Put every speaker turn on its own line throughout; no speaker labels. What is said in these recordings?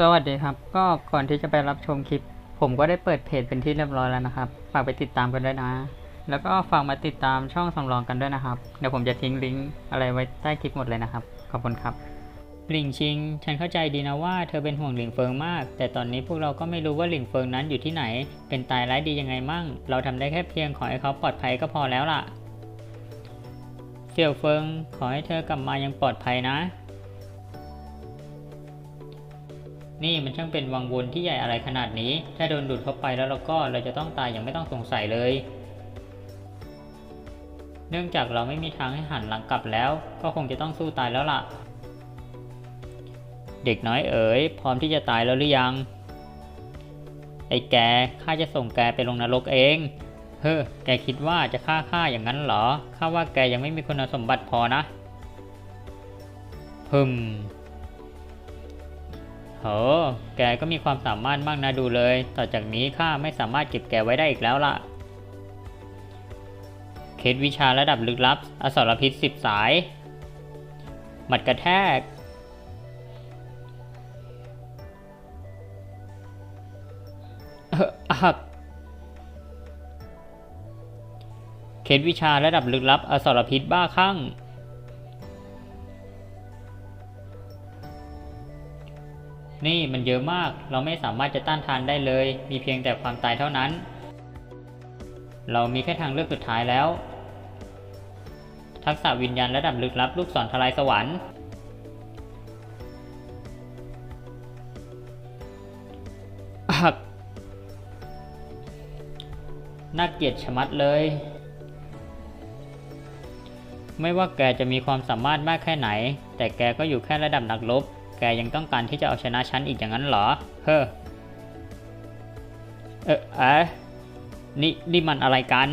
สวัสดีครับ ก็ก่อนที่จะไปรับชมคลิป ผมก็ได้เปิดเพจเป็นที่เรียบร้อยแล้วนะครับ ฝากไปติดตามกันด้วยนะ แล้วก็ฝากมาติดตามช่องสำรองกันด้วยนะครับ เดี๋ยวผมจะทิ้งลิงก์อะไรไว้ใต้คลิปหมดเลยนะครับ ขอบคุณครับหลิงชิง ฉันเข้าใจดีนะว่าเธอเป็นห่วงหลิงเฟิงมาก แต่ตอนนี้พวกเราก็ไม่รู้ว่าหลิงเฟิงนั้นอยู่ที่ไหน เป็นตายร้ายดียังไงมั่ง เราทำได้แค่เพียงขอให้เขาปลอดภัยก็พอแล้วล่ะ เสี่ยวเฟิง ขอให้เธอกลับมายังปลอดภัยนะ นี่มันช่างเป็นวังวนที่ใหญ่อะไรขนาดนี้ ถ้าโดนดูดเข้าไปแล้วเราก็เราจะต้องตายอย่างไม่ต้องสงสัยเลย เนื่องจากเราไม่มีทางให้หันหลังกลับแล้ว ก็คงจะต้องสู้ตายแล้วล่ะ เด็กน้อยเอ๋ยพร้อมที่จะตายแล้วหรือยัง ไอ้แกข้าจะส่งแกไปลงนรกเอง เฮ้อแกคิดว่าจะฆ่าข้าอย่างนั้นเหรอข้าว่าแกยังไม่มีคุณสมบัติพอนะฮึม โหแกก็มีความสามารถมากนะดูเลย ต่อจากนี้ข้าไม่สามารถเก็บแกไว้ได้อีกแล้วล่ะ เคล็ดวิชาระดับลึกลับ อสรพิษสิบสาย หมัดกระแทกเอออักเคล็ดวิชาระดับลึกลับ อสรพิษบ้าคลั่ง นี่มันเยอะมาก เราไม่สามารถจะต้านทานได้เลย มีเพียงแต่ความตายเท่านั้น เรามีแค่ทางเลือกสุดท้ายแล้ว ทักษะวิญญาณระดับลึกลับลูกศรทลายสวรรค์อักน่าเกลียดชะมัดเลย ไม่ว่าแกจะมีความสามารถมากแค่ไหน แต่แกก็อยู่แค่ระดับนักรบ แกยังต้องการที่จะเอาชนะฉันอีกอย่างนั้นเหรอ เฮ้อ เออเอะนี่นี่มันอะไรกัน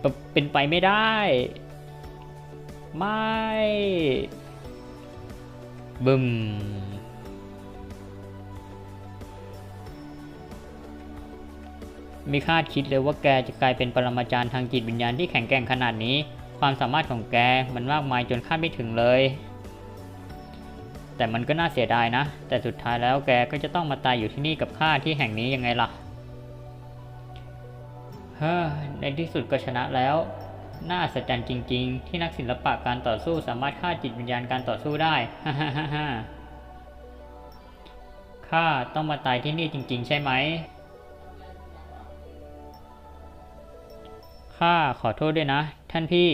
เปเป็นไปไม่ได้ ไม่บึมไม่คาดคิดเลยว่าแกจะกลายเป็นปรมาจารย์ทางจิตวิญญาณที่แข็งแกร่งขนาดนี้ ความสามารถของแกมันมากมายจนคาดไม่ถึงเลย แต่มันก็น่าเสียดายนะ แต่สุดท้ายแล้วแกก็จะต้องมาตายอยู่ที่นี่กับข้าที่แห่งนี้ยังไงล่ะ เฮ้อ ในที่สุดก็ชนะแล้ว น่าอัศจรรย์จริง ๆ ที่นักศิลปะการต่อสู้สามารถฆ่าจิตวิญญาณการต่อสู้ได้ ฮ่าฮ่าฮ่าข้าต้องมาตายที่นี่จริง ๆ ใช่ไหม ข้าขอโทษด้วยนะ ท่านพี่